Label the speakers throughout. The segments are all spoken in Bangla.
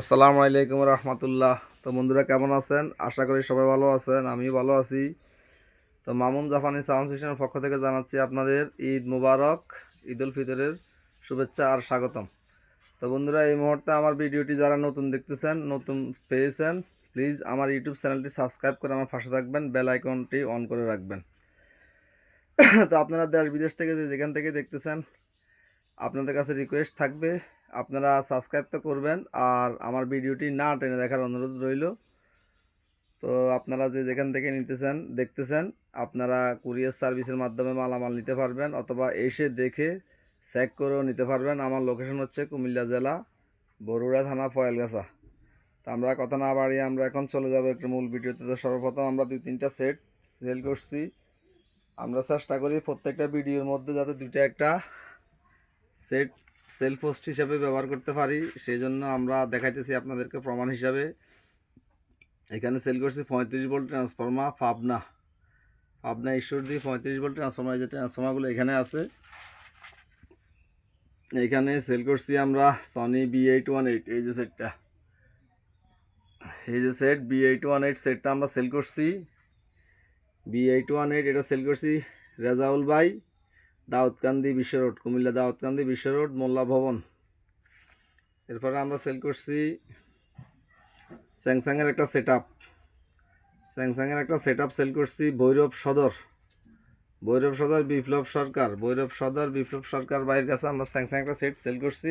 Speaker 1: আসসালামু আলাইকুম রহমতুল্লাহ। তো বন্ধুরা, কেমন আছেন? আশা করি সবাই ভালো আছেন আমি ভালো আছি। তো মামুন জাপানি সাউন্ড সিস্টেমের পক্ষ থেকে জানাচ্ছি আপনাদের ঈদ মুবারক, ঈদ উল ফিতরের শুভেচ্ছা আর স্বাগতম। তো বন্ধুরা, এই মুহূর্তে আমার ভিডিওটি যারা নতুন দেখতেছেন, নতুন পেয়েছেন প্লিজ আমার ইউটিউব চ্যানেলটি সাবস্ক্রাইব করে আমার পাশে থাকবেন বেল আইকনটি অন করে রাখবেন। তো আপনারা দেশ বিদেশ থেকে যেখান থেকে দেখতেছেন, আপনাদের কাছে রিকোয়েস্ট থাকবে আপনারা সাবস্ক্রাইব তো করবেন, আর আমার ভিডিওটি না টেনে দেখার অনুরোধ রইল। তো আপনারা যে যেখান থেকে নিতেছেন, দেখতেছেন, আপনারা কুরিয়ার সার্ভিসের মাধ্যমে মালামাল নিতে পারবেন, অথবা এসে দেখে চেক করেও নিতে পারবেন। আমার লোকেশন হচ্ছে কুমিল্লা জেলা, বরুড়া থানা ফয়েলগাছা তো আমরা কথা না বাড়িয়ে আমরা এখন চলে যাব একটু মূল ভিডিওতে। তো সর্বপ্রথম আমরা দুই তিনটা সেট সেল করছি। আমরা চেষ্টা করি প্রত্যেকটা ভিডিওর মধ্যে যাতে দুইটা একটা সেট সেল পোস্ট হিসাবে ব্যবহার করতে পারি সেই জন্য আমরা দেখাইতেছি আপনাদেরকে প্রমাণ হিসাবে। এখানে সেল করছি পঁয়ত্রিশ ভোল্ট ট্রান্সফর্মার পাবনা। পাবনা ঈশ্বর দিয়ে পঁয়ত্রিশ ভোল্ট ট্রান্সফর্মার যে ট্রান্সফর্মারগুলো এখানে আছে। এখানে সেল করছি আমরা Sony B eight one eight এই যে সেটটা। এই যে set B eight one eight সেটটা আমরা সেল করছি। বি এইট ওয়ান এইট এটা সেল করছি রেজাউল ভাই। দাউদকান্দি বিশ্ব রোড, কুমিল্লা দাউদকান্দি বিশ্ব রোড, মোল্লা ভবন। এরপরে আমরা সেল করছি স্যামসাংয়ের একটা সেট আপ স্যামসাংয়ের একটা সেট আপ সেল করছি ভৈরব সদর। ভৈরব সদর বিপ্লব সরকার। ভৈরব সদর বিপ্লব সরকার বাইরের কাছে আমরা স্যামসাং একটা সেট সেল করছি।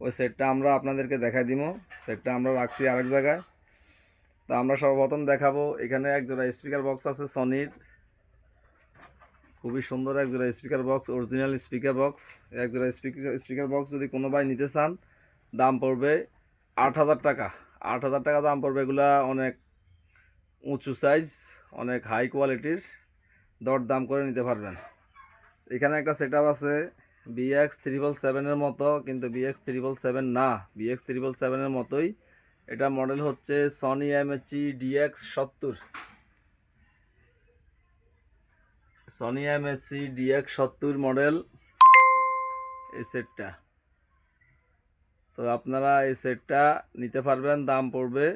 Speaker 1: ওই সেটটা আমরা আপনাদেরকে দেখাই দিব সেটটা আমরা রাখছি আরেক জায়গায়। তো আমরা সর্বপ্রথম দেখাবো, এখানে এক জোড়া স্পিকার বক্স আছে সনির খুবই সুন্দর এক জোড়া speaker box original speaker box এক জোড়া স্পিকার স্পিকার বক্স যদি কোনো ভাই নিতে চান, দাম পড়বে আট হাজার টাকা। আট হাজার টাকা দাম পড়বে এগুলা অনেক উঁচু সাইজ অনেক হাই কোয়ালিটির দর দাম করে নিতে পারবেন। এখানে একটা সেট আছে বিএক্স ত্রিপল সেভেনের মতো, কিন্তু বিএক্স ত্রিপল সেভেন না। বিএক্স ত্রিপল সেভেনের মতোই। এটা মডেল হচ্ছে সনি এমএচি ডিএক্স সত্তর। সনি এমএসসি ডিএক্স সত্তর মডেল এই সেটটা তো আপনারা এই সেটটা নিতে পারবেন, দাম পড়বে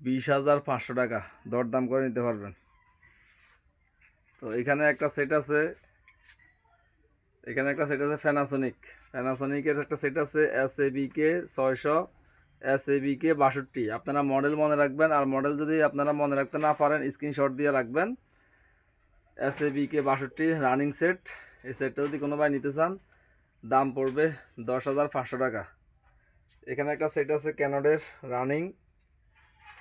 Speaker 1: বিশ হাজার পাঁচশো টাকা। দরদাম করে নিতে পারবেন। তো এখানে একটা সেট আছে, এখানে একটা সেট আছে ফ্যানাসনিক ফ্যানাসনিকের একটা সেট আছে এস এ বিকে ছয়শো এস এ বিকে বাষট্টি। আপনারা মডেল মনে রাখবেন, আর মডেল যদি আপনারা মনে রাখতে না পারেন স্ক্রিনশট দিয়ে রাখবেন। এস এ বিকে বাষট্টি রানিং সেট এই সেটটা যদি কোনো ভাই নিতে চান, দাম পড়বে দশ হাজার পাঁচশো টাকা। এখানে একটা সেট আছে ক্যানডের রানিং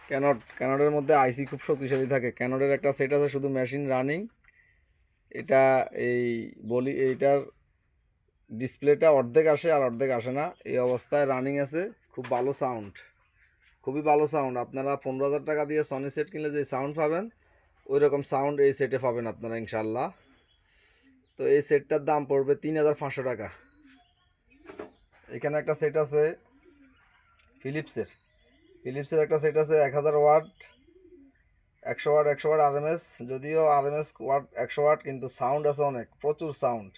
Speaker 1: ক্যানড ক্যানডের মধ্যে আইসি খুব শক্তিশালী থাকে। ক্যানডের একটা সেট আছে শুধু মেশিন রানিং এটা এই বলি, এইটার ডিসপ্লেটা অর্ধেক আসে আর অর্ধেক আসে না। এই অবস্থায় রানিং আছে। খুব ভালো সাউন্ড খুবই ভালো সাউন্ড আপনারা পনেরো হাজার টাকা দিয়ে সনি সেট কিনলে যে সাউন্ড পাবেন ওই রকম সাউন্ড এই সেটে পাবেন আপনারা ইনশাল্লাহ তো এই সেটটার দাম পড়বে তিন হাজার পাঁচশো টাকা। এখানে একটা সেট আছে ফিলিপসের ফিলিপসের একটা সেট আছে এক হাজার ওয়াট, একশো ওয়াট একশো ওয়াট আরএমএস যদিও আরএমএস ওয়াট একশো ওয়াট, কিন্তু সাউন্ড আছে অনেক, প্রচুর সাউন্ড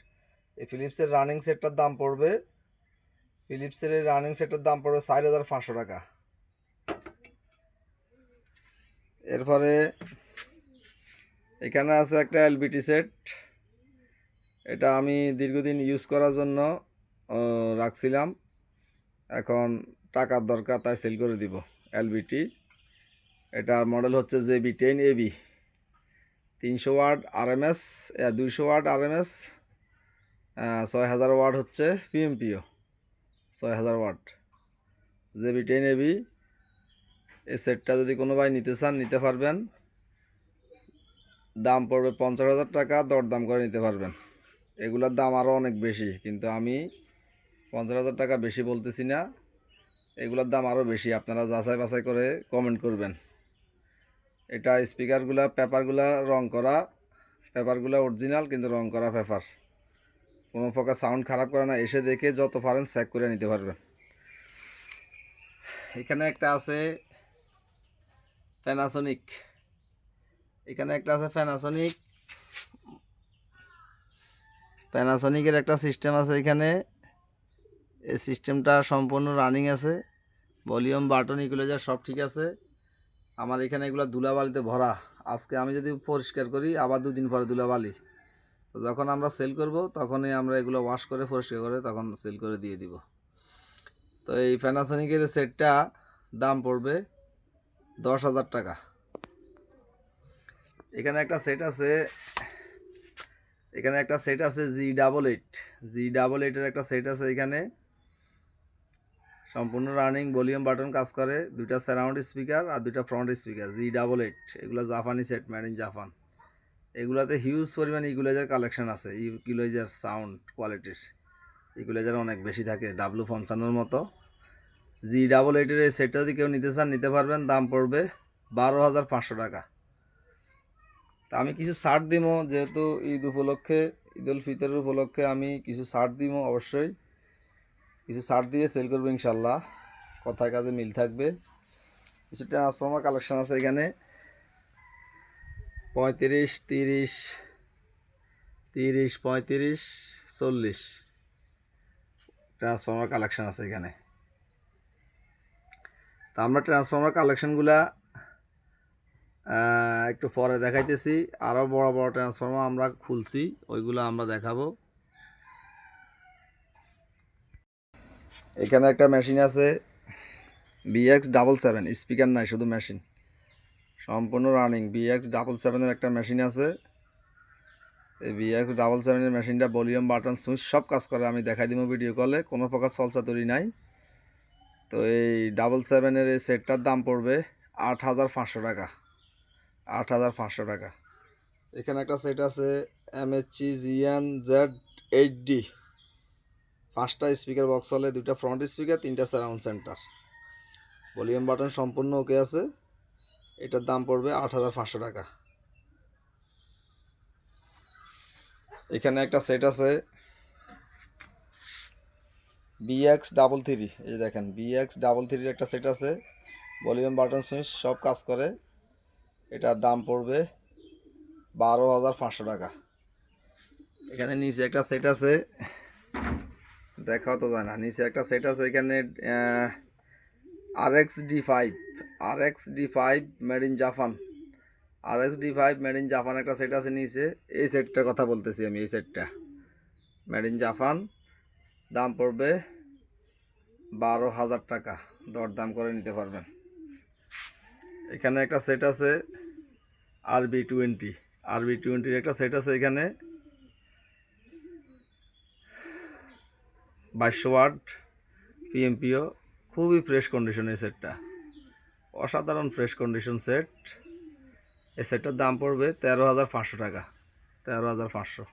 Speaker 1: এই ফিলিপসের রানিং সেটটার দাম পড়বে ফিলিপসের এই রানিং সেটের দাম পড়বে চার হাজার পাঁচশো টাকা। এরপরে এখানে আছে একটা এলবিটি সেট এটা আমি দীর্ঘদিন ইউজ করার জন্য রাখছিলাম। এখন টাকার দরকার, তাই সেল করে দিব এলবিটি এটার মডেল হচ্ছে জে বি টেন এবি তিনশো ওয়ার্ড আর ওয়াট আরএমএস দুইশো ওয়াট আরএমএস ছয় হাজার ওয়াট হচ্ছে পিএমপিও ছয় হাজার watt. J B ten AB এই সেটটা যদি কোনো ভাই নিতে চান, নিতে পারবেন। দাম পড়বে পঞ্চাশ হাজার টাকা, দরদাম করে নিতে পারবেন। এগুলোর দাম আরও অনেক বেশি, কিন্তু আমি পঞ্চাশ হাজার টাকা বেশি বলতেছি না। এগুলোর দাম আরও বেশি, আপনারা যাচাই বাছাই করে কমেন্ট করবেন। এটা স্পিকারগুলা পেপারগুলা রং করা, পেপারগুলো অরিজিনাল কিন্তু রং করা পেপার। কোনো প্রকার সাউন্ড খারাপ করে না, এসে দেখে যত পারেন চেক করে নিতে পারবেন। এখানে একটা আছে প্যানাসনিক এখানে একটা আছে প্যানাসনিক প্যানাসনিকের একটা সিস্টেম আছে এখানে। এই সিস্টেমটা সম্পূর্ণ রানিং আছে। ভলিউম বাটন ইকুলাইজার সব ঠিক আছে। আমার এখানে এগুলো ধুলাবালিতে ভরা। আজকে আমি যদি পরিষ্কার করি, আবার দুদিন পরে ধুলাবালি। তো যখন আমরা সেল করব, তখনই আমরা এগুলো ওয়াশ করে, পরিষ্কার করে তখন সেল করে দিয়ে দিব। তো এই প্যানাসোনিকের সেটটা দাম পড়বে দশ হাজার টাকা। এখানে একটা সেট আছে, এখানে একটা সেট আছে G double eight G double এইটের একটা সেট আছে এখানে। সম্পূর্ণ রানিং ভলিউম বাটন কাজ করে, দুইটা সারাউন্ড স্পিকার আর দুইটা front speaker G double eight এগুলো জাপানি সেট মেড ইন জাপান এগুলাতে হিউজ পরিমাণ ইকুলাইজার কালেকশন আছে ইকুলাইজার সাউন্ড কোয়ালিটির ইকুলাইজার অনেক বেশি থাকে ডাব্লু পঞ্চান্নর মতো। জি ডাবল এইটের এই সেটটা যদি কেউ নিতে চান, নিতে পারবেন, দাম পড়বে বারো হাজার পাঁচশো টাকা। তা আমি কিছু ছাড় দিব যেহেতু ঈদ উপলক্ষে, ঈদ উল ফিতরের উপলক্ষে আমি কিছু ছাড় দিব অবশ্যই। কিছু ছাড় দিয়ে সেল করব ইনশাল্লাহ কথায় কাজে মিল থাকবে। কিছু ট্রান্সফর্মার কালেকশন আছে এখানে। পঁয়ত্রিশ, তিরিশ তিরিশ, পঁয়ত্রিশ, চল্লিশ ট্রান্সফর্মার কালেকশন আছে এখানে। তা আমরা ট্রান্সফর্মার কালেকশনগুলা একটু পরে দেখাইতেছি। আরও বড় বড় ট্রান্সফর্মার আমরা খুলছি, ওইগুলো আমরা দেখাবো। এখানে একটা মেশিন আছে বিএক্স ডাবল সেভেন স্পিকার নাই, শুধু মেশিন সম্পূর্ণ রানিং বিএক্স ডাবল সেভেনের একটা মেশিন আছে। এই বিএক্স ডাবল সেভেনের মেশিনটা ভলিউম বাটন সুইচ সব কাজ করে, আমি দেখাই দিব ভিডিও কলে কোনো প্রকার চলচা তৈরি নাই। তো এই ডাবল সেভেনের এই সেটটার দাম পড়বে আট হাজার পাঁচশো টাকা। আট হাজার পাঁচশো টাকা। এখানে একটা সেট আছে M MHC GN Z eight D পাঁচটা স্পিকার বক্স হলে দুইটা ফ্রন্ট স্পিকার তিনটা সারাউন্ড সেন্টার ভলিউম বাটন সম্পূর্ণ ওকে আছে। এটার দাম পড়বে আট হাজার পাঁচশো টাকা। এখানে একটা সেট আছে বিএক্স ডাবল থ্রি এই দেখেন বিএক্স ডাবল থ্রির একটা সেট আছে। ভলিউম বাটন সুইচ সব কাজ করে। এটার দাম পড়বে বারো হাজার পাঁচশো টাকা। এখানে নিচে একটা সেট আছে। দেখাও তো যায় না। নিচে একটা সেট আছে, এখানে R X D five R X D five made in Japan R X D five made in Japan একটা সেট আছে নিচে। এই সেটটার কথা বলতেছি আমি, এই সেটটা মেড ইন জাপান দাম পড়বে বারো হাজার টাকা। দর দাম করে নিতে পারবেন। এখানে একটা সেট আছে। R B twenty R B টোয়েন্টির একটা সেট আছে এখানে। বাইশশো ওয়াট পিএমপিও, খুবই ফ্রেশ কন্ডিশন এই সেটটা। অসাধারণ ফ্রেশ কন্ডিশন সেট। এই সেটটার দাম পড়বে তেরো হাজার পাঁচশো টাকা, তেরো হাজার পাঁচশো।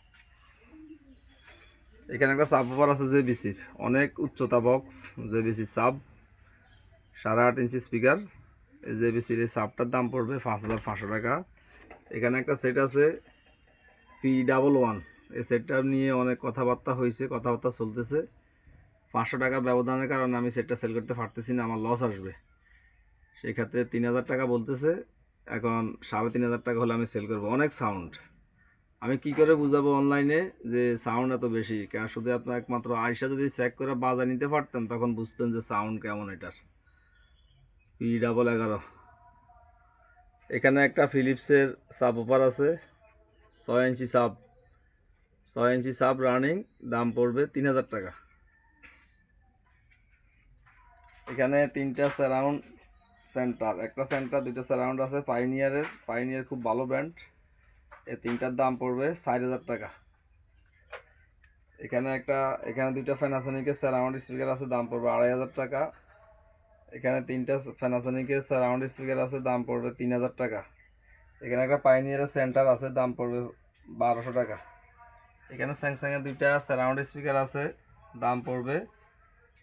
Speaker 1: এখানে একটা সাব ওভার আছে জেবিসির, অনেক উচ্চতা বক্স জেবিসির সাব সাড়ে আট ইঞ্চি স্পিকার এই জেবিসির এই সাবটার দাম পড়বে পাঁচ হাজার পাঁচশো টাকা। এখানে একটা সেট আছে পি ডাবল ওয়ান এই সেটটা নিয়ে অনেক কথাবার্তা হয়েছে কথাবার্তা চলতেছে। পাঁচশো টাকার ব্যবধানের কারণে আমি সেটটা সেল করতে পারতেছি না, আমার লস আসবে। সেই ক্ষেত্রে তিন হাজার টাকা বলতেছে, এখন সাড়ে তিন হাজার টাকা হলে আমি সেল করব। অনেক সাউন্ড আমি কি করে বুঝাবো অনলাইনে যে সাউন্ড এত বেশি? কেন শুধু আপনার একমাত্র আয়সা যদি চেক করে বাজা নিতে পারতেন, তখন বুঝতেন যে সাউন্ড কেমন এটার। পি ডাবল এগারো। এখানে একটা ফিলিপসের সাব ওপার আছে। ছয় ইঞ্চি সাব ছয় ইঞ্চি সাব রানিং দাম পড়বে তিন হাজার টাকা। এখানে তিনটা সারাউন্ড সেন্টার একটা সেন্টার দুইটা সারাউন্ড আছে পাইনিয়ারের পাইনিয়ার খুব ভালো ব্র্যান্ড এ তিনটার দাম পড়বে ষাট হাজার টাকা। এখানে একটা, এখানে দুইটা ফ্যানাসনিকের সারাউন্ড স্পিকার আছে, দাম পড়বে আড়াই হাজার টাকা। এখানে তিনটা ফ্যানাসনিকের সারাউন্ড স্পিকার আছে, দাম পড়বে তিন হাজার টাকা। এখানে একটা পাইনিয়ারের সেন্টার আছে, দাম পড়বে বারোশো টাকা। এখানে স্যামসাংয়ের দুইটা সারাউন্ড স্পিকার আছে, দাম পড়বে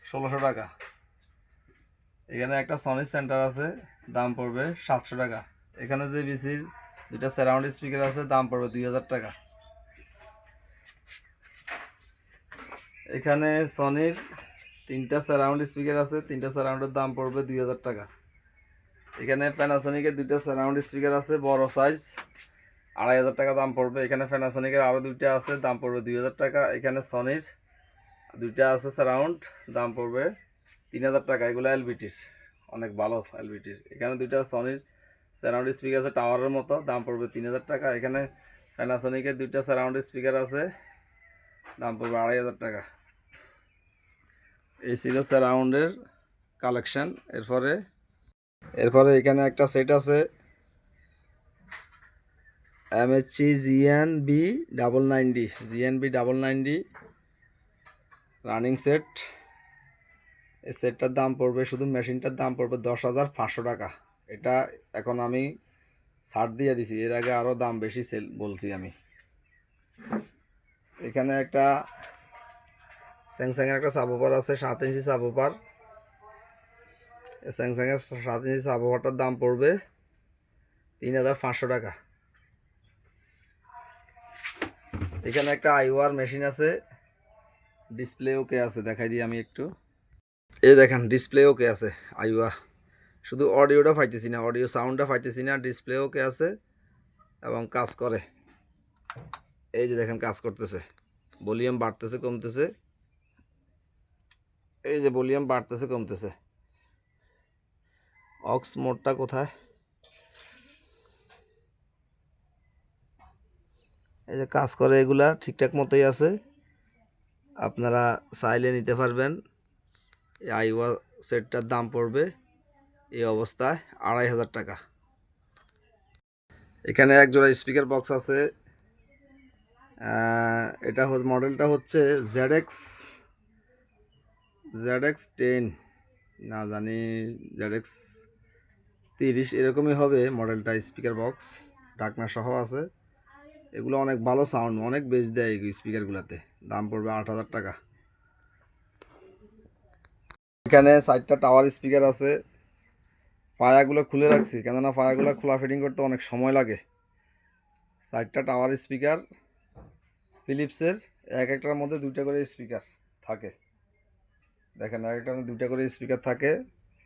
Speaker 1: ষোলোশো টাকা। এখানে একটা সনি সেন্টার আছে, দাম পড়বে সাতশো টাকা। এখানে যে বিসির দুইটা সারাউন্ড স্পিকার আছে, দাম পড়বে দুই হাজার টাকা। এখানে সনির তিনটা সারাউন্ড স্পিকার আছে, তিনটা সারাউন্ডের দাম পড়বে দুই হাজার টাকা। এখানে প্যানাসনিকের দুইটা সারাউন্ড স্পিকার আছে, বড় সাইজ আড়াই হাজার টাকা দাম পড়বে। এখানে প্যানাসনিকের আরও দুইটা আছে, দাম পড়বে দুই হাজার টাকা। এখানে সনির দুইটা আছে সারাউন্ড দাম পড়বে তিন হাজার টাকা। এগুলো এলবিটির অনেক ভালো এলবিটির এখানে দুইটা সনির সারাউন্ড স্পিকার আছে, টাওয়ারের মতো, দাম পড়বে তিন হাজার টাকা। এখানে প্যানাসনিকের দুইটা সারাউন্ড স্পিকার আছে, দাম পড়বে আড়াই হাজার টাকা। এই ছিল সারাউন্ডের কালেকশান। এরপরে এরপরে এখানে একটা সেট আছে। MHC GN B double nine D GN B double nine D running set. এই সেটটার দাম পড়বে, শুধু মেশিনটার দাম পড়বে দশ হাজার পাঁচশো টাকা। এটা এখন আমি ছাড় দিয়ে দিছি, এর আগে আরও দাম বেশি সেল বলছি আমি। এখানে একটা স্যামসাংয়ের একটা সাবোপার আছে, সাত ইঞ্চি সাবোপার স্যামসাংয়ের সাত ইঞ্চি সাবোপারটার দাম পড়বে তিন হাজার পাঁচশো টাকা। এখানে একটা আইওয়ার মেশিন আছে ডিসপ্লে ওকে আছে, দেখাই দিই আমি একটু। এই দেখেন ডিসপ্লে ওকে আছে আইওয়া শুধু অডিওটা পাইতেছি না অডিও সাউন্ডটা পাইতেছি না ডিসপ্লে ওকে আছে এবং কাজ করে। এই যে দেখেন, কাজ করতেছে। ভলিউম বাড়তেছে, কমতেছে। এই যে ভলিউম বাড়তেছে, কমতেছে। অক্স মোডটা কোথায়? এই যে কাজ করে এগুলা ঠিকঠাক মতোই আছে। আপনারা চাইলে নিতে পারবেন। এই আইওয়া সেটটার দাম পড়বে এই অবস্থায় আড়াই হাজার টাকা। এখানে এক জোড়া স্পিকার বক্স আছে। এটা মডেলটা হচ্ছে জেড এক্স জেড টেন না জানি জেড তিরিশ এরকমই হবে মডেলটা স্পিকার বক্স ঢাকনা সহ আছে। এগুলো অনেক ভালো সাউন্ড অনেক বেশ দেয় এই স্পিকারগুলোতে দাম পড়বে আট হাজার টাকা। এখানে সাইডটা টাওয়ার স্পিকার আছে। পায়াগুলো খুলে রাখছি, কেননা পায়াগুলো খোলা ফিটিং করতে অনেক সময় লাগে। সাইডটা টাওয়ার স্পিকার ফিলিপসের এক একটার মধ্যে দুইটা করে স্পিকার থাকে। দেখেন এক একটার মধ্যে দুইটা করে স্পিকার থাকে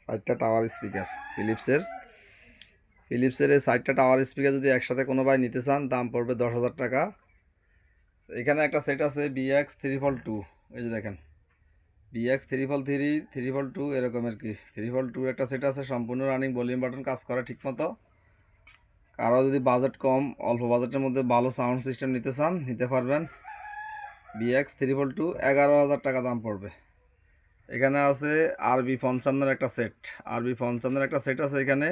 Speaker 1: সাইডটা টাওয়ার স্পিকার ফিলিপসের ফিলিপসের এই সাইডটা টাওয়ার স্পিকার যদি একসাথে কোনো ভাই নিতে চান, দাম পড়বে দশ হাজার টাকা। এখানে একটা সেট আছে বিএক্স থ্রি ফল টু এই যে দেখেন। BX three fall three three fall two এরকম আর কি? থ্রি ফল টু একটা সেট আছে, সম্পূর্ণ রানিং ভলিউম বাটন কাজ করে ঠিকমতো কারও যদি বাজেট কম, অল্প বাজেটের মধ্যে ভালো সাউন্ড সিস্টেম নিতে চান, নিতে পারবেন। বিএক্স থ্রি ফল টু এগারো হাজার টাকা দাম পড়বে। এখানে আছে আরবি পঞ্চান্নর একটা সেট। আরবি পঞ্চান্নের একটা সেট আছে এখানে।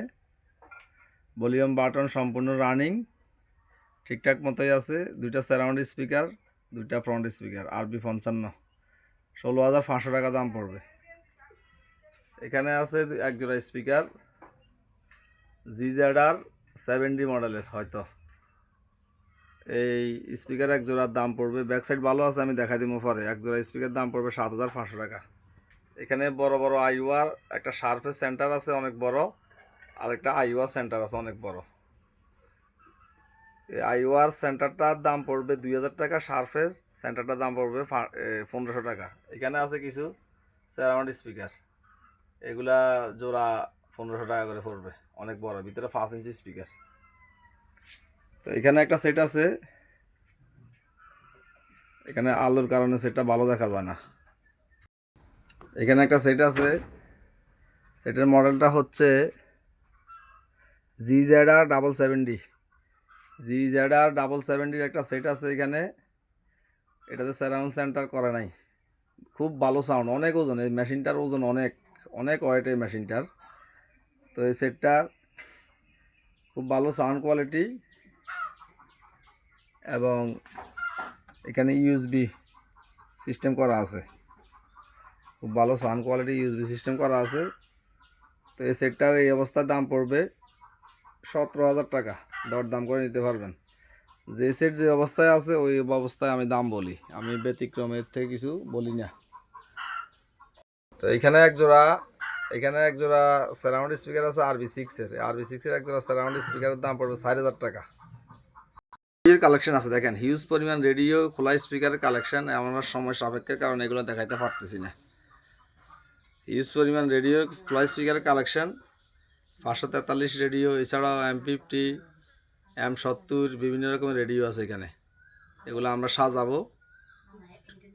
Speaker 1: ভলিউম বাটন সম্পূর্ণ রানিং। ঠিকঠাক মতোই আছে। দুইটা সারাউন্ড স্পিকার, দুইটা ফ্রন্ট স্পিকার, আরবি পঞ্চান্ন। ষোলো হাজার পাঁচশো টাকা দাম পড়বে। এখানে আছে এক জোড়া স্পিকার, জিজেডার সেভেন্টি মডেলের হয়তো। এই স্পিকার এক জোড়ার দাম পড়বে। ব্যাক সাইড ভালো আছে, আমি দেখা দিব পরে। এক জোড়া স্পিকার দাম পড়বে সাত হাজার পাঁচশো টাকা। এখানে বড় বড় আইওয়ার, একটা শার্পের সেন্টার আছে অনেক বড় আর একটা আইওয়ার সেন্টার আছে অনেক বড়। এই আইওয়ার সেন্টারটার দাম পড়বে দুই হাজার টাকা শার্ফের সেন্টারটার দাম পড়বে পনেরোশো টাকা। এখানে আছে কিছু সারাউন্ড স্পিকার এগুলা জোড়া পনেরোশো টাকা করে পড়বে, অনেক বড়, ভিতরে পাঁচ ইঞ্চি স্পিকার তো এখানে একটা সেট আছে, এখানে আলোর কারণে সেটটা ভালো দেখা যায় না। এখানে একটা সেট আছে। সেটের মডেলটা হচ্ছে G Z R double seventy G Z R double সেভেন্টির একটা সেট আছে এখানে। এটাতে সারাউন্ড সেন্টার করে নাই। খুব ভালো সাউন্ড অনেক ওজন। এই মেশিনটার ওজন অনেক অনেক ওয়েট এই মেশিনটার তো এই সেটটার খুব ভালো সাউন্ড কোয়ালিটি এবং এখানে ইউএসবি সিস্টেম করা আছে। খুব ভালো সাউন্ড কোয়ালিটি ইউএসবি সিস্টেম করা আছে। তো এই সেটটার এই অবস্থার দাম পড়বে সতেরো হাজার টাকা। দর দাম করে নিতে পারবেন। যে সেট যে অবস্থায় আছে, ওই অবস্থায় আমি দাম বলি। আমি ব্যতিক্রমের থেকে কিছু বলি না। তো এখানে এক জোড়া, এখানে এক জোড়া সারাউন্ড স্পিকার আছে আরবি সিক্সের আরবি সিক্সের এক জোড়া সারাউন্ড স্পিকারের দাম পড়বে চার হাজার টাকা। এর কালেকশন আছে, দেখেন। হিউজ পরিমাণ রেডিও খোলা স্পিকারের কালেকশন আমার সময় সাপেক্ষের কারণে এগুলো দেখাইতে পারতেছি না। হিউজ পরিমাণ রেডিও খোলা স্পিকারের কালেকশান। পাঁচশো তেতাল্লিশ রেডিও, এছাড়াও এম ফিফটি এম সত্তর, বিভিন্ন রকমের রেডিও আছে এখানে। এগুলো আমরা সাজাবো।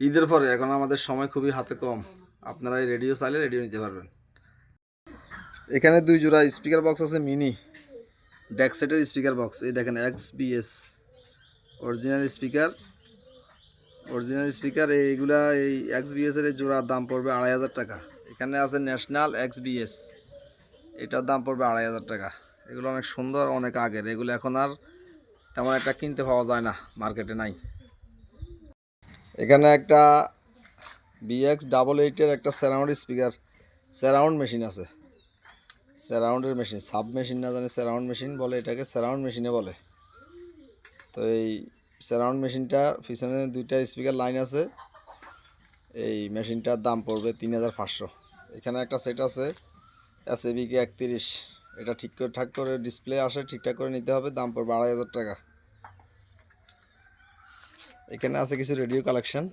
Speaker 1: ঈদের পরে, এখন আমাদের সময় খুবই হাতে কম। আপনারা এই রেডিও চাইলে রেডিও নিতে পারবেন। এখানে দুই জোড়া স্পিকার বক্স আছে, মিনি। ডেকসেটের স্পিকার বক্স। এই দেখেন X BS original speaker. Original speaker, এইগুলা এই এক্স বিএস এর জোড়ার দাম পড়বে আড়াই হাজার টাকা। এখানে আছে ন্যাশনাল এক্স বিএস এটার দাম পড়বে আড়াই হাজার টাকা। এগুলো অনেক সুন্দর, অনেক আগের। এগুলো এখন আর তেমন একটা কিনতে পাওয়া যায় না মার্কেটে নাই। এখানে একটা বিএক্স ডাবল এইটের একটা স্যারাউন্ড স্পিকার সারাউন্ড মেশিন আছে। সারাউন্ডের মেশিন সাব মেশিন না জানি সারাউন্ড মেশিন বলে, এটাকে সারাউন্ড মেশিনে বলে। তো এই সারাউন্ড মেশিনটা পিছনে দুইটা স্পিকার লাইন আছে। এই মেশিনটার দাম পড়বে তিন হাজার পাঁচশো। এখানে একটা সেট আছে এস এ বিকে একত্রিশ। এটা ঠিক করে, ঠাক করে ডিসপ্লে আসে, ঠিকঠাক করে নিতে হবে, দাম পড়বে আড়াই হাজার টাকা। এখানে আছে কিছু রেডিও কালেকশন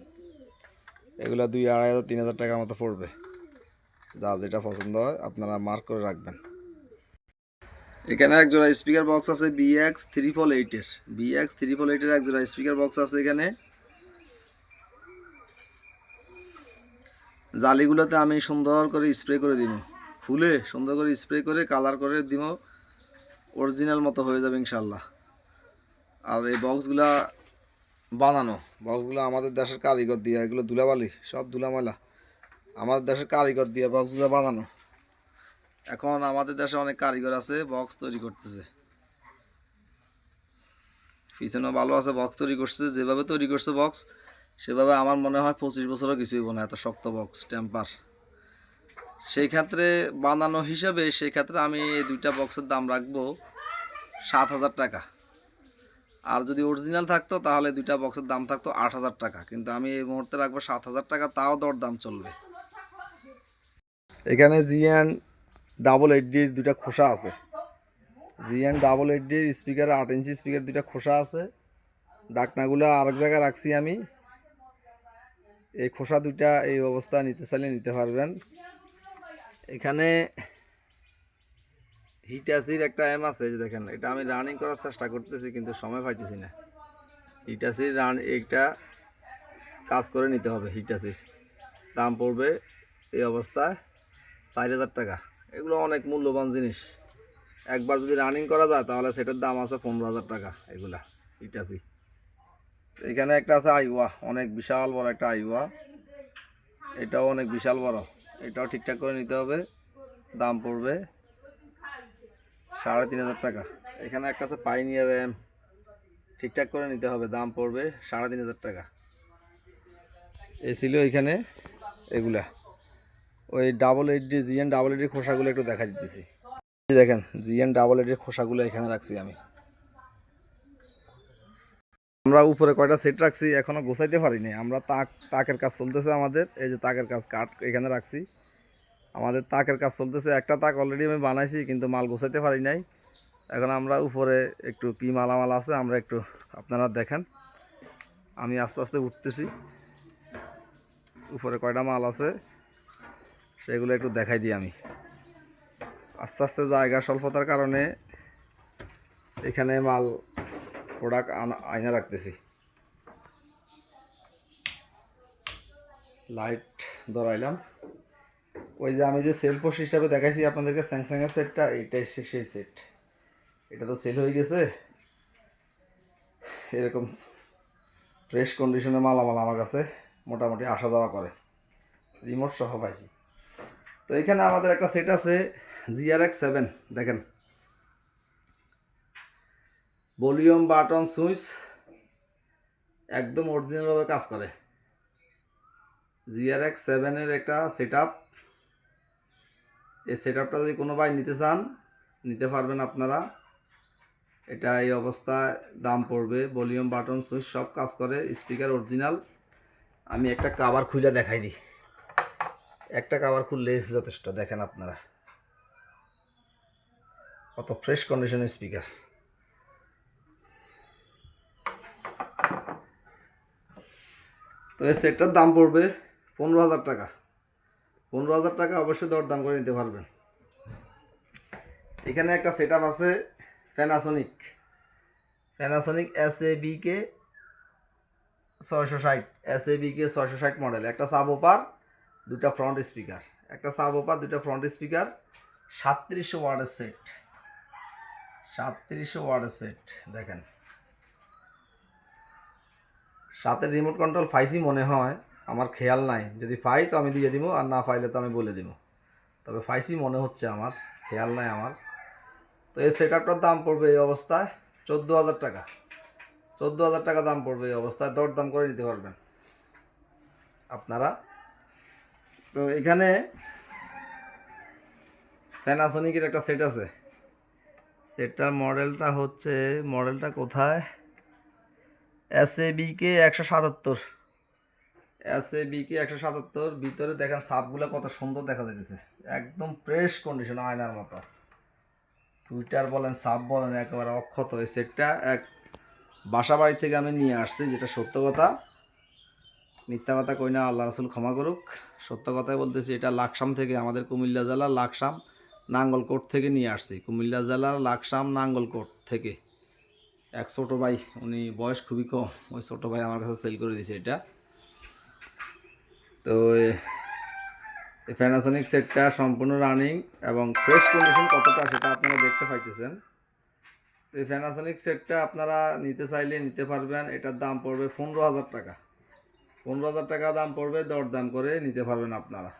Speaker 1: এগুলো দুই আড়াই হাজার, তিন হাজার টাকার মতো পড়বে। যা যেটা পছন্দ হয়, আপনারা মার্ক করে রাখবেন। এখানে এক জোড়া স্পিকার বক্স আছে বিএক্স থ্রি ফোর এইটের বিএক্স থ্রি ফোর এইটের এক জোড়া স্পিকার বক্স আছে এখানে। জালিগুলোতে আমি সুন্দর করে স্প্রে করে দিব। ফুলে সুন্দর করে স্প্রে করে কালার করে দিব। অরিজিনাল মতো হয়ে যাবে ইনশাল্লাহ আর এই বক্সগুলা বানানো বক্সগুলো আমাদের দেশের কারিগর দিয়ে, এগুলো ধুলাবালি, সব ধুলামালা আমাদের দেশের কারিগর দিয়ে বক্সগুলো বানানো। এখন আমাদের দেশে অনেক কারিগর আছে বক্স তৈরি করতেছে। পিছনে ভালো আছে বক্স তৈরি করছে, যেভাবে তৈরি করছে বক্স সেভাবে আমার মনে হয় পঁচিশ বছরও কিছুই না, এত শক্ত বক্স টেম্পার সেই ক্ষেত্রে বানানো হিসাবে, সেই ক্ষেত্রে আমি এই দুইটা বক্সের দাম রাখব সাত হাজার টাকা। আর যদি অরিজিনাল থাকতো, তাহলে দুইটা বক্সের দাম থাকতো আট হাজার টাকা। কিন্তু আমি এই মুহূর্তে রাখব সাত হাজার টাকা, তাও দর দাম চলবে। এখানে জি জিএন ডাবল এইট ডির দুইটা খোসা আছে। জি জিএন ডাবল এইট ডির স্পিকার আট ইঞ্চি স্পিকার দুইটা খোসা আছে। ডাকনাগুলো আরেক জায়গায় রাখছি আমি। এই খোসা দুইটা এই অবস্থা নিতে চাইলে নিতে পারবেন। এখানে হিটাসির একটা এম আছে যে দেখেন, এটা আমি রানিং করার চেষ্টা করতেছি, কিন্তু সময় পাইতেছি না। হিটাসির রান এইটা কাজ করে নিতে হবে হিটাসির দাম পড়বে এই অবস্থায় চার হাজার টাকা। এগুলো অনেক মূল্যবান জিনিস। একবার যদি রানিং করা যায়, তাহলে সেটার দাম আছে পনেরো হাজার টাকা, এগুলা হিটাসি এখানে একটা আছে আইওয়া, অনেক বিশাল বড় একটা আইওয়া। এটাও অনেক বিশাল বড়। এটাও ঠিকঠাক করে নিতে হবে। দাম পড়বে সাড়ে তিন হাজার টাকা। এখানে একটা আছে পাইনিয়ার র্যাম ঠিকঠাক করে নিতে হবে, দাম পড়বে সাড়ে তিন হাজার টাকা। এ ছিল এখানে এগুলা। ওই double eight D GN double এইটের খোসাগুলো একটু দেখা দিতেছি। দেখেন জিএন ডাবল এইটের খোসাগুলো এখানে রাখছি আমি। আমরা উপরে কয়টা সেট রাখছি এখনও গোছাইতে পারিনি। আমরা তাক, তাকের কাজ চলতেছে আমাদের। এই যে তাকের কাজ কাঠ এখানে রাখছি। আমাদের তাকের কাজ চলতেছে। একটা তাক অলরেডি আমি বানাইছি, কিন্তু মাল গোছাইতে পারি নাই। এখন আমরা উপরে একটু কি মালামাল আছে, আমরা একটু আপনারা দেখেন। আমি আস্তে আস্তে উঠতেছি। উপরে কয়টা মাল আছে, সেগুলো একটু দেখাই দিই আমি। আস্তে আস্তে জায়গা স্বল্পতার কারণে এখানে মাল প্রোডাক্ট আয়না রাখতেছি। লাইট ধরাইলাম। ওই যে আমি যে সেল পোস্ট হিসাবে দেখাইছি আপনাদেরকে স্যামসাংয়ের সেটটা এইটাই সে- সেই সেট এটা তো সেল হয়ে গেছে। এরকম ফ্রেশ কন্ডিশনে মালামাল আমার কাছে মোটামুটি আসা যাওয়া করে। রিমোট সহ পাইছি। তো এখানে আমাদের একটা সেট আছে জিআরএক্স সেভেন দেখেন। ভলিউম বাটন সুইচ একদম অরিজিনালভাবে কাজ করে। জিআর এক্স সেভেনের একটা সেট আপ এই সেট আপটা যদি কোনো ভাই নিতে চান, নিতে পারবেন আপনারা। এটা এই অবস্থায় দাম পড়বে। ভলিউম বাটন সুইচ সব কাজ করে স্পিকার অরিজিনাল আমি একটা কাভার খুলে দেখাই দিই একটা কাভার খুললে যথেষ্ট, দেখেন আপনারা। কত ফ্রেশ কন্ডিশনের স্পিকার তো এই সেটটার দাম পড়বে পনেরো হাজার টাকা। পনেরো হাজার টাকা অবশ্যই দরদাম করে নিতে পারবেন। এখানে একটা সেট আছে Panasonic Panasonic S A BK ছয়শো ষাট এস এ বিকে ছয়শো ষাট মডেল একটা সাব ওপার দুটা ফ্রন্ট স্পিকার একটা সাব ওপার দুটা ফ্রন্ট স্পিকার সাতত্রিশশো ওয়ার্ডের সেট সাতত্রিশশো ওয়ার্ডের সেট দেখেন। সাথে রিমোট কন্ট্রোল ফাইসি মনে হয়, আমার খেয়াল নাই। যদি পাই তো আমি দিয়ে দিব, আর না পাইলে তো আমি বলে দিব। তবে ফাইসি মনে হচ্ছে আমার, খেয়াল নাই আমার। তো এই সেট আপটার দাম পড়বে এই অবস্থায় চোদ্দ হাজার টাকা। চোদ্দ হাজার টাকা দাম পড়বে এই অবস্থায় দর দাম করে নিতে পারবেন। আপনারা? তো এখানে প্যানাসোনিকের একটা সেট আছে। সেটটার মডেলটা হচ্ছে মডেলটা কোথায়? এস এ বিকে একশো সাতাত্তর। এস এ বিকে একশো সাতাত্তর, ভিতরে দেখেন সাপগুলো কত সুন্দর দেখা যাইতেছে। একদম ফ্রেশ কন্ডিশন আয়নার মতো। টুইটার বলেন, সাপ বলেন, একেবারে অক্ষত এই সেটটা এক বাসা বাড়ি থেকে আমি নিয়ে আসছি, যেটা সত্য কথা। মিথ্যা কথা কই না, আল্লাহ রাসুল ক্ষমা করুক। সত্য কথাই বলতেছি, এটা লাকসাম থেকে, আমাদের কুমিল্লা জেলার লাকসাম নাঙ্গলকোট থেকে নিয়ে আসছি। কুমিল্লা জেলার লাকসাম নাঙ্গলকোট থেকে। এক ছোটো ভাই, উনি বয়স খুবই কম, ওই ছোটো ভাই আমার কাছে সেল করে দিয়েছে এটা। তো এই ফ্যানাসনিক সেটটা সম্পূর্ণ রানিং এবং ফ্রেশ কন্ডিশন কতটা সেটা আপনারা দেখতে পাইতেছেন। এই ফ্যানাসনিক সেটটা আপনারা নিতে চাইলে নিতে পারবেন, এটার দাম পড়বে পনেরো হাজার টাকা। পনেরো হাজার টাকা দাম পড়বে, দরদাম করে নিতে পারবেন আপনারা।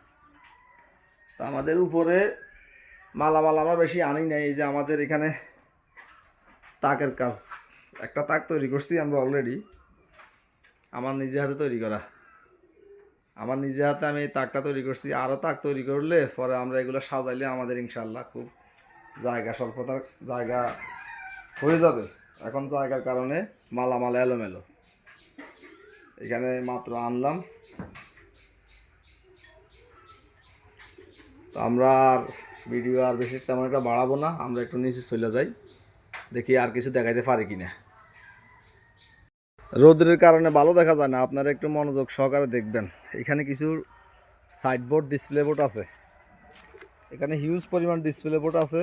Speaker 1: তো আমাদের উপরে মালামাল আমরা বেশি আনি নাই, এই যে আমাদের এখানে তাকের কাজ, একটা তাক তৈরি করছি আমরা অলরেডি আমার নিজে হাতে তৈরি করা। আমার নিজে হাতে আমি এই তাকটা তৈরি করছি। আরও তাক তৈরি করলে পরে আমরা এগুলো সাজাইলে আমাদের ইনশাল্লাহ খুব জায়গা স্বল্পতার জায়গা হয়ে যাবে। এখন জায়গার কারণে মালামাল এলোমেলো। এখানে মাত্র আনলাম। তো আমরা আর ভিডিও আর বেশি তেমন একটা বাড়াবো না। আমরা একটু নিচে চলে যাই। দেখি আর কিছু দেখাইতে পারি কিনা। রোদের কারণে ভালো দেখা যায় না, আপনারা একটু মনোযোগ সহকারে দেখবেন। এখানে কিছু সাইডবোর্ড ডিসপ্লে বোর্ড আছে। এখানে হিউজ পরিমাণ ডিসপ্লে বোর্ড আছে।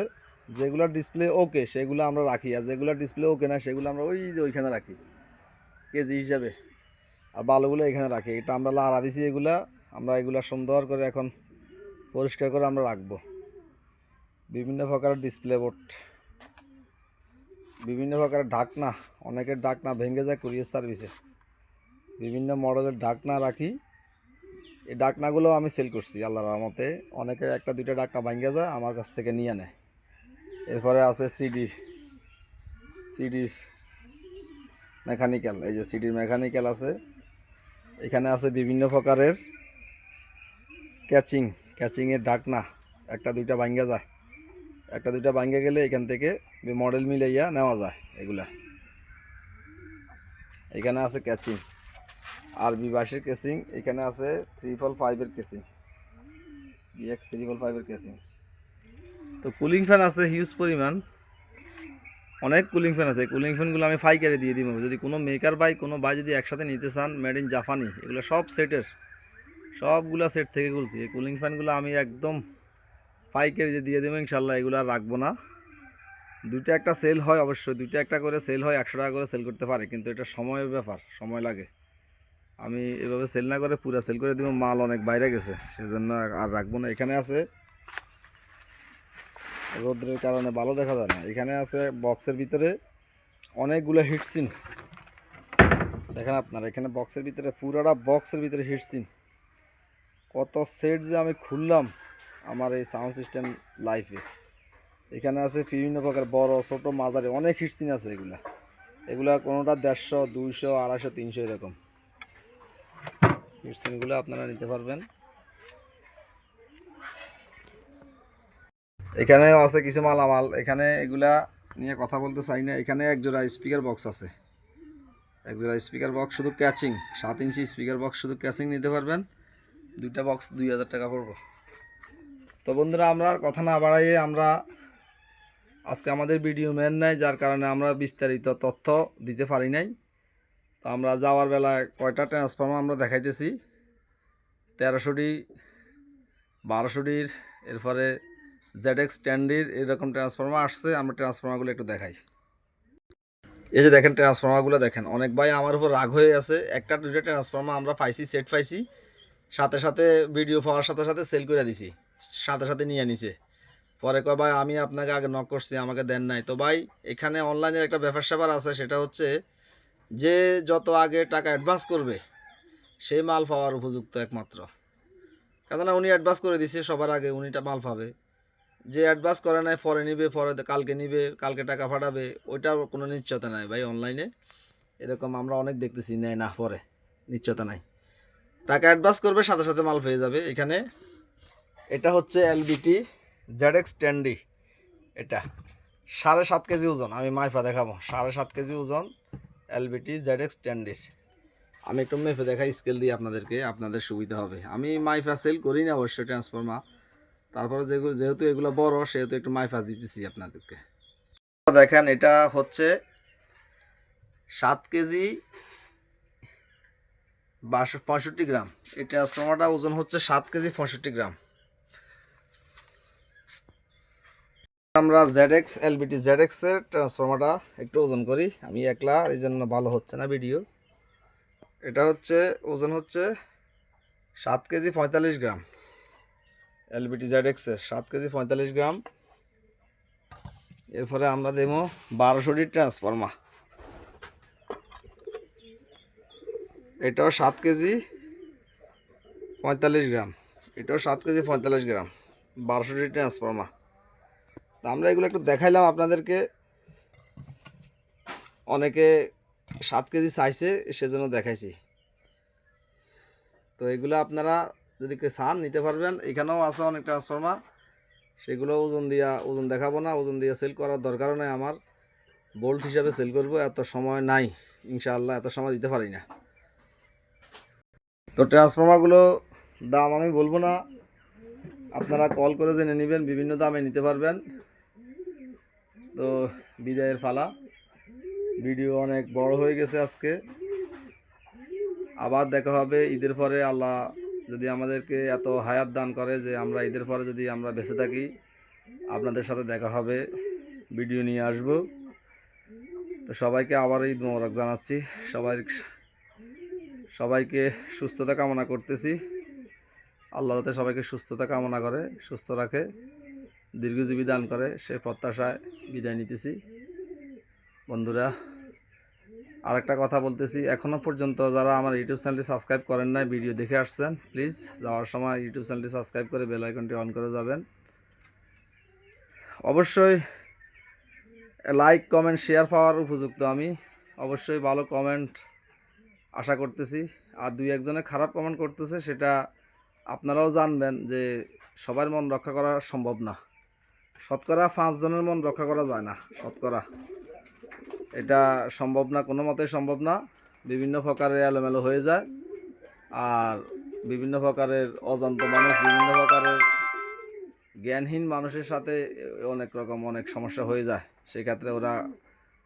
Speaker 1: যেগুলোর ডিসপ্লে ওকে সেগুলো আমরা রাখি। আর যেগুলোর ডিসপ্লে ওকে না, সেগুলো আমরা ওই যে ওইখানে রাখি, কেজি হিসাবে। আর বালুগুলো এখানে রাখি। এটা আমরা লাড়া দিছি এগুলা। আমরা এগুলা সুন্দর করে এখন পরিষ্কার করে আমরা রাখব। বিভিন্ন প্রকারের ডিসপ্লে বোর্ড বিভিন্ন প্রকারের ঢাকনা, অনেকের ঢাকনা ভেঙে যায় কুরিয়ার সার্ভিসে। বিভিন্ন মডেলের ঢাকনা রাখি। এই ডাকনাগুলো আমি সেল করছি, আল্লাহর রহমতে। অনেকের একটা, দুইটা ডাকনা ভেঙে যায়, আমার কাছ থেকে নিয়ে নেয়। এরপরে আছে সিডি সিডির মেকানিক্যাল। এই যে সিডির মেকানিক্যাল আছে। এখানে আছে বিভিন্ন প্রকারের ক্যাচিং, ক্যাচিংয়ের ডাকনা একটা, দুইটা ভাঙ্গা যায়। একটা দুইটা ভাঙ্গে গেলে এখান থেকে মডেল মিলাইয়া নেওয়া যায় এগুলা। এখানে আছে ক্যাচিং। আর বিবাসের কেসিং এখানে আছে ট্রিপল ফাইভের কেসিং বিএক্স ট্রিপল ফাইভের কেসিং তো কুলিং ফ্যান আছে হিউজ পরিমাণ। অনেক কুলিং ফ্যান আছে। কুলিং ফ্যানগুলো আমি ফাইকারে দিয়ে দিব। যদি কোনো মেকার বাই কোনো বাই যদি একসাথে নিতে চান মেড ইন জাপানি এগুলো সব সেটের সবগুলা সেট থেকে খুলছি। এই কুলিং ফ্যানগুলো আমি একদম পাইকারি যে দিয়ে দেবো, ইনশাল্লাহ এগুলো আর রাখব না। দুইটা একটা সেল হয় অবশ্যই, দুইটা একটা করে সেল হয়, একশো টাকা করে সেল করতে পারে, কিন্তু এটা সময়ের ব্যাপার, সময় লাগে। আমি এভাবে সেল না করে পুরো সেল করে দেবো, মাল অনেক বাইরে গেছে, সেজন্য আর রাখব না। এখানে আছে রোদ্রের কারণে ভালো দেখা যায় না। এখানে আছে বক্সের ভিতরে অনেকগুলো হিটসিন দেখেন আপনারা, এখানে বক্সের ভিতরে পুরোটা বক্সের ভিতরে হিটসিন কত সেট যে আমি খুললাম আমার এই সাউন্ড সিস্টেম লাইফে এখানে আছে বিভিন্ন প্রকার বড়, ছোট, মাঝারি, অনেক হিটসিন আছে এগুলা। এগুলা কোনোটা দেড়শো, দুইশো, আড়াইশো, তিনশো এরকম। হিটসিনগুলো আপনারা নিতে পারবেন। এখানেও আছে কিছু মালামাল। এখানে এগুলা নিয়ে কথা বলতে চাই না। এখানে এক জোড়া স্পিকার বক্স আছে। এক জোড়া স্পিকার বক্স শুধু ক্যাচিং সাত ইঞ্চি স্পিকার বক্স শুধু ক্যাচিং নিতে পারবেন। দুইটা বক্স দুই হাজার টাকা পড়ব। তো বন্ধুরা, আমরা কথা না বাড়াইয়ে আমরা আজকে আমাদের ভিডিও ম্যান নাই, যার কারণে আমরা বিস্তারিত তথ্য দিতে পারি নাই। তো আমরা যাওয়ার বেলায় কয়টা ট্রান্সফর্মার আমরা দেখাইতেছি? তেরোশোটি, বারোশোটির, এরপরে জেডএক্স স্ট্যান্ডির এরকম ট্রান্সফর্মার আসছে, আমরা ট্রান্সফর্মারগুলো একটু দেখাই। এই যে দেখেন ট্রান্সফর্মারগুলো দেখেন, অনেক ভাই আমার উপর রাগ হয়ে আছে। একটা দুটো ট্রান্সফর্মার আমরা পাইছি সেট পাইছি, সাথে সাথে ভিডিও পাওয়ার সাথে সাথে সেল করে দিছি। সাথে সাথে নিয়ে নিছে। পরে কয়, ভাই, আমি আপনাকে আগে নক করছি, আমাকে দেন নাই। তো ভাই, এখানে অনলাইনের একটা ব্যাপার স্যাপার আছে, সেটা হচ্ছে যে যত আগে টাকা অ্যাডভান্স করবে, সেই মাল পাওয়ার উপযুক্ত একমাত্র। কেননা উনি অ্যাডভান্স করে দিছে, সবার আগে উনিটা মাল পাবে। যে অ্যাডভান্স করে নাই, পরে নিবে, পরে কালকে নিবে, কালকে টাকা পাঠাবে, ওইটার কোনো নিশ্চয়তা নাই ভাই অনলাইনে এরকম আমরা অনেক দেখতেছি, নেয় না, পরে, নিশ্চয়তা নাই। টাকা অ্যাডভান্স করবে, সাথে সাথে মাল পেয়ে যাবে এখানে। এটা হচ্ছে এলবিটি জেড এক্স টেন্ডি এটা সাড়ে সাত কেজি ওজন, আমি মাইফা দেখাবো। সাড়ে সাত কেজি ওজন এলবিটি জেড এক্স টেন্ডির আমি একটু মেপে দেখাই স্কেল দিয়ে আপনাদেরকে, আপনাদের সুবিধা হবে। আমি মাইফা সেল করি না অবশ্যই ট্রান্সফর্মা তারপরে যেগুলো যেহেতু এগুলো বড়, সেহেতু একটু মাইফা দিতেছি আপনাদেরকে। দেখেন, এটা হচ্ছে সাত কেজি বাষট্টি, পঁয়ষট্টি গ্রাম। এই ট্রান্সফর্মারটা ওজন হচ্ছে সাত কেজি, পঁয়ষট্টি গ্রাম। আমরা জেড এক্স এলবিটি জেড এক্সের ট্রান্সফর্মারটা একটু ওজন করি। আমি একলা, এই জন্য ভালো হচ্ছে না ভিডিও এটা হচ্ছে, ওজন হচ্ছে সাত কেজি পঁয়তাল্লিশ গ্রাম। এলবিটি জেড এক্সের সাত কেজি পঁয়তাল্লিশ গ্রাম। এরপরে আমরা দেবো বারোশোটি ট্রান্সফর্মার এটাও সাত কেজি পঁয়তাল্লিশ গ্রাম। এটাও সাত কেজি পঁয়তাল্লিশ গ্রাম। বারোশোটি ট্রান্সফর্মার তা আমরা এগুলো একটু দেখাইলাম আপনাদেরকে। অনেকে সাত কেজি চাইছে, সেজন্য দেখাইছি। তো এগুলো আপনারা যদি কেউ চান নিতে পারবেন, এখানেও আছে অনেক ট্রান্সফর্মার সেগুলো ওজন দিয়া, ওজন দেখাবো না, ওজন দিয়ে সেল করার দরকারও নেই আমার। বোল্ট হিসাবে সেল করব, এত সময় নাই, ইনশাআল্লাহ এত সময় দিতে পারি না। তো ট্রান্সফর্মারগুলো দাম আমি বলব না। আপনারা কল করে জেনে নেবেন, বিভিন্ন দামে নিতে পারবেন। তো বিদায়ের ফালা। ভিডিও অনেক বড় হয়ে গেছে আজকে। আবার দেখা হবে ঈদের পরে। আল্লাহ যদি আমাদেরকে এত হায়াত দান করে যে আমরা ঈদের পরে যদি আমরা বেঁচে থাকি, আপনাদের সাথে দেখা হবে। ভিডিও নিয়ে আসব। তো সবাইকে আবার ঈদ মোবারক জানাচ্ছি। সবাই সবাইকে সুস্থতা কামনা করতেছি। আল্লাহ যাতে সবাইকে সুস্থতা কামনা করে, সুস্থ রাখে। দীর্ঘজীবী দান করে, সে প্রত্যাশায় বিদায় নিতেছি। বন্ধুরা, আরেকটা কথা বলতেছি এখনও পর্যন্ত যারা আমার ইউটিউব চ্যানেলটি সাবস্ক্রাইব করেন নাই, ভিডিও দেখে আসছেন, প্লিজ যাওয়ার সময় ইউটিউব চ্যানেলটি সাবস্ক্রাইব করে বেল আইকনটি অন করে যাবেন। অবশ্যই লাইক, কমেন্ট, শেয়ার পাওয়ার উপযুক্ত আমি। অবশ্যই ভালো কমেন্ট আশা করতেছি। আর দুই একজনে খারাপ কমেন্ট করতেছে, সেটা আপনারাও জানবেন যে সবার মন রক্ষা করা সম্ভব না। শতকরা পাঁচজনের মন রক্ষা করা যায় না, শতকরা। এটা সম্ভব না, কোনো মতেই সম্ভব না। বিভিন্ন প্রকারের এলোমেলো হয়ে যায়। আর বিভিন্ন প্রকারের অজান্ত মানুষ, বিভিন্ন প্রকারের জ্ঞানহীন মানুষের সাথে অনেক রকম অনেক সমস্যা হয়ে যায়। সেক্ষেত্রে ওরা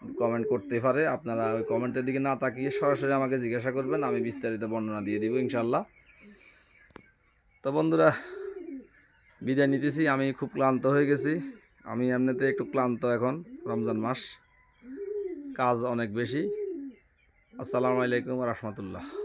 Speaker 1: কমেন্ট করতে পারে। আপনারা ওই কমেন্টের দিকে না তাকিয়ে সরাসরি আমাকে জিজ্ঞাসা করবেন, আমি বিস্তারিত বর্ণনা দিয়ে দিব ইনশাল্লাহ তো বন্ধুরা বিদায় নিতেছি, আমি খুব ক্লান্ত হয়ে গেছি। আমি এমনিতে একটু ক্লান্ত এখন, রমজান মাস। কাজ অনেক বেশি। আসসালামু আলাইকুম রহমতুল্লাহ।